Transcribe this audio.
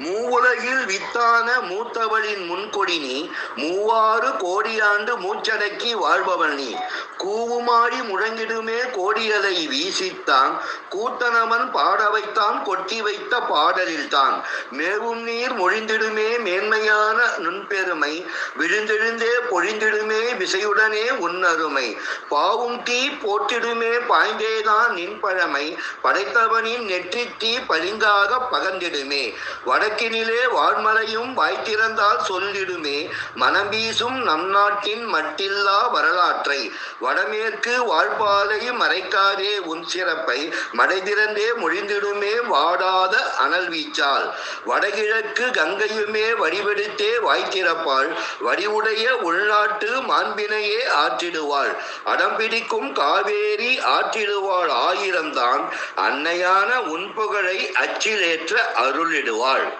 மூவுலகில் வித்தான மூத்தவளின் முன்கொடி நீ மூவாறு கோடியாண்டு மூச்சடக்கி வாழ்பவள் நீ. கூவுமாடி முழங்கிடுமே கோடிகளை வீசித்தான் கூத்தனவன் பாட வைத்தான் கொட்டி வைத்த பாடலில்தான். மேவும் நீர் மொழிந்திடுமே மேன்மையான நுண்பெருமை விழுந்தெழுந்தே பொழிந்திடுமே விசையுடனே உன்னருமை. பாவும் தீ போற்றிடுமே பாய்ந்தேதான் நின் பழமை. படைத்தவனின் நெற்றி தீ பளிங்காக பகர்ந்திடுமே. வடக்கினிலே வான்மலையும் வாய்த்திறந்தால் சொல்லிடுமே. மனம் வீசும் நம் நாட்டின் மட்டில்லா வரலாற்றை. வடமேற்கு வாழ்பாலை மறைக்காதே உன் சிறப்பை. மடைதிறந்தே மொழிந்திடுமே வாடாத அனல் வீச்சால் வடகிழக்கு கங்கையுமே வடிவெடுத்தே வாய்த்திறப்பாள் வடிவுடைய உள்நாட்டு மாண்பினையே ஆற்றிடுவாள். அடம்பிடிக்கும் காவேரி ஆற்றிடுவாள் ஆயிரம்தான். அன்னையான உன்புகழை அச்சிலேற்ற அருளிடுவாள்.